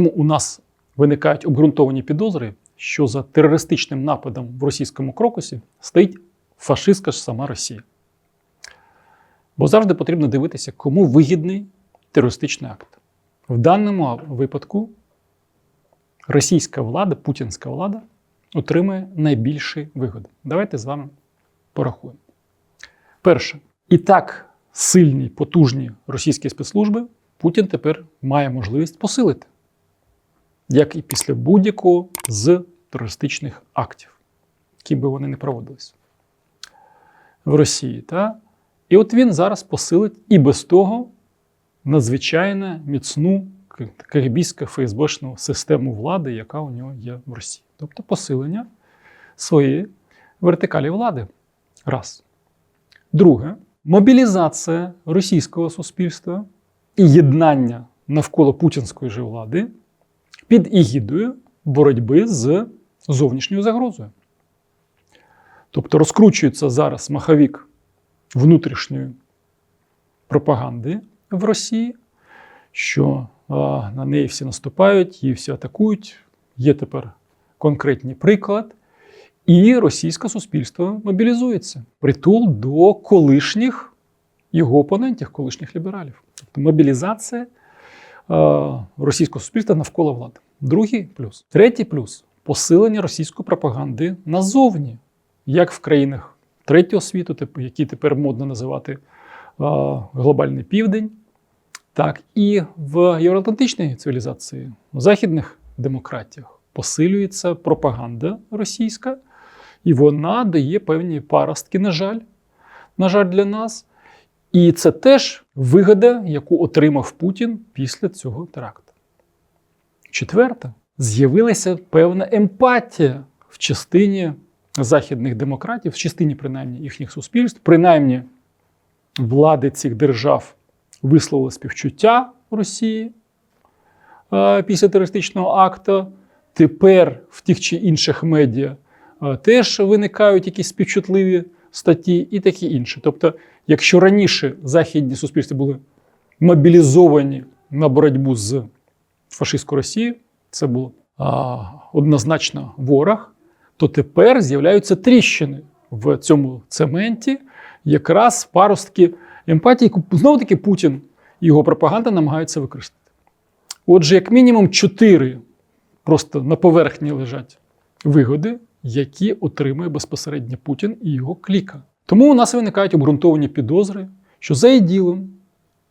у нас виникають обґрунтовані підозри, що за терористичним нападом в російському крокусі стоїть фашистська ж сама Росія. Бо завжди потрібно дивитися, кому вигідний терористичний акт. В даному випадку російська влада, путінська влада отримує найбільші вигоди. Давайте з вами порахуємо. Перше, і так сильні, потужні російські спецслужби Путін тепер має можливість посилити, як і після будь-якого з терористичних актів, які би вони не проводились в Росії. Та? І от він зараз посилить і без того надзвичайно міцну КГБську ФСБшну систему влади, яка у нього є в Росії. Тобто посилення своєї вертикалі влади. Раз. Друге, мобілізація російського суспільства і єднання навколо путінської же влади під егідою боротьби з зовнішньою загрозою. Тобто розкручується зараз маховік внутрішньої пропаганди в Росії, що на неї всі наступають, її всі атакують. Є тепер конкретний приклад. І російське суспільство мобілізується. Притул до колишніх його опонентів, колишніх лібералів. Тобто мобілізація російського суспільства навколо влади. Другий плюс. Третій плюс посилення російської пропаганди назовні, як в країнах третього світу, типу, які тепер модно називати е, глобальний південь, так і в євроатлантичній цивілізації, в західних демократіях посилюється пропаганда російська, і вона дає певні паростки, на жаль, на жаль, для нас. І це теж вигода, яку отримав Путін після цього теракту. Четверте, з'явилася певна емпатія в частині західних демократів, в частині принаймні їхніх суспільств, принаймні влади цих держав висловили співчуття Росії е, після терористичного акту. Тепер в тих чи інших медіа е, теж виникають якісь співчутливі статті і такі інше. Тобто, якщо раніше західні суспільства були мобілізовані на боротьбу з фашистською Росією, це а, однозначно ворог, то тепер з'являються тріщини в цьому цементі, якраз паростки емпатії, яку знову-таки Путін і його пропаганда намагаються використати. Отже, як мінімум, чотири просто на поверхні лежать вигоди, які отримує безпосередньо Путін і його кліка. Тому у нас виникають обґрунтовані підозри, що за іділом,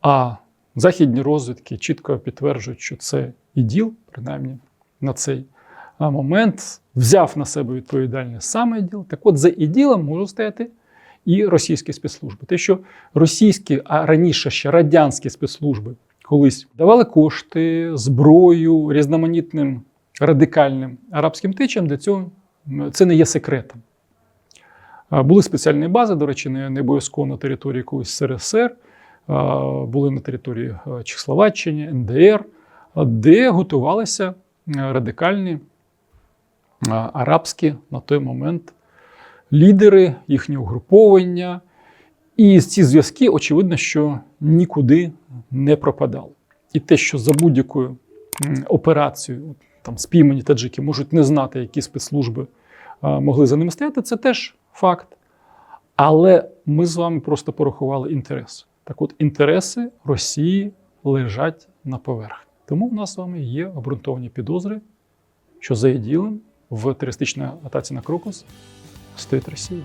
а західні розвідки чітко підтверджують, що це іділ, принаймні на цей момент, взяв на себе відповідальність саме іділ. Так от за іділом можуть стояти і російські спецслужби. Те, що російські, а раніше ще радянські спецслужби колись давали кошти, зброю різноманітним радикальним арабським течам, для цього це не є секретом. Були спеціальні бази, до речі, не обов'язково на території якогось СРСР, були на території Чехословаччини, НДР, де готувалися радикальні арабські на той момент лідери, їхні угруповання. І ці зв'язки, очевидно, що нікуди не пропадали. І те, що за будь-якою операцією там спіймані таджики можуть не знати, які спецслужби а, могли за ними стояти, це теж факт. Але ми з вами просто порахували інтереси. Так от, інтереси Росії лежать на поверхні. Тому в нас з вами є обґрунтовані підозри, що за іділем в терористичній атаці на Крокус стоїть Росія.